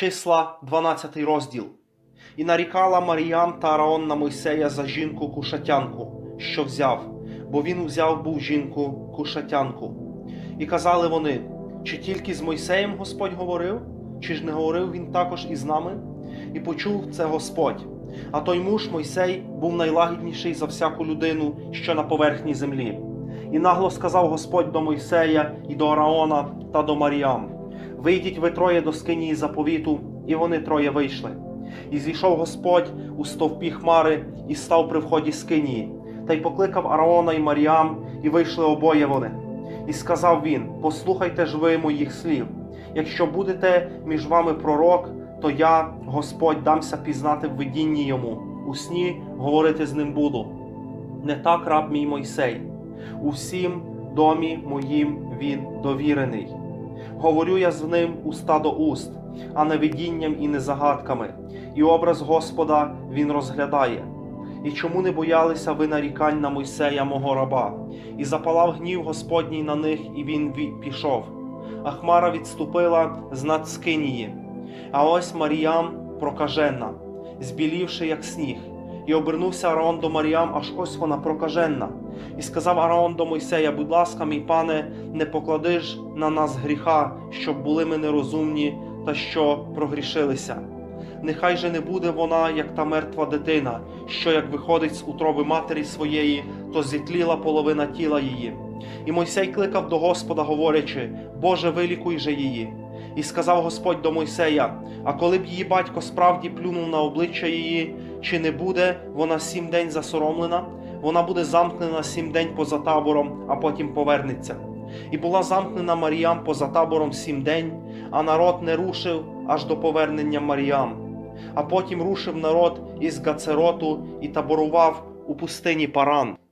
Числа, 12 розділ. І нарікала Маріям та Араон на Мойсея за жінку кушатянку, що взяв, бо він взяв був жінку кушатянку. І казали вони: чи тільки з Мойсеєм Господь говорив, чи ж не говорив він також із нами? І почув це Господь. А той муж Мойсей був найлагідніший за всяку людину, що на поверхні землі. І нагло сказав Господь до Мойсея і до Араона та до Маріам: Вийдіть ви троє до скинії заповіту, і вони троє вийшли. І зійшов Господь у стовпі хмари і став при вході скинії, та й покликав Араона і Маріам, і вийшли обоє вони. І сказав він: Послухайте ж ви моїх слів. Якщо будете між вами пророк, то я, Господь, дамся пізнати в видінні йому, у сні говорити з ним буду. Не так раб мій Мойсей, у всім домі моїм він довірений. Говорю я з ним уста до уст, а не видінням і не загадками, і образ Господа він розглядає. І чому не боялися ви нарікань на Мойсея мого раба? І запалав гнів Господній на них, і він пішов. А хмара відступила з над скинії. А ось Маріям прокаженна, збілівши, як сніг. І обернувся Араон до Маріам, аж ось вона прокаженна. І сказав Араон до Мойсея: Будь ласка, мій пане, не поклади ж на нас гріха, щоб були ми нерозумні та що прогрішилися. Нехай же не буде вона, як та мертва дитина, що як виходить з утроби матері своєї, то зітліла половина тіла її. І Мойсей кликав до Господа, говорячи: Боже, вилікуй же її. І сказав Господь до Мойсея: А коли б її батько справді плюнув на обличчя її, чи не буде вона сім день засоромлена? Вона буде замкнена сім день поза табором, а потім повернеться. І була замкнена Маріям поза табором сім день, а народ не рушив аж до повернення Маріям. А потім рушив народ із Гацероту і таборував у пустині Паран.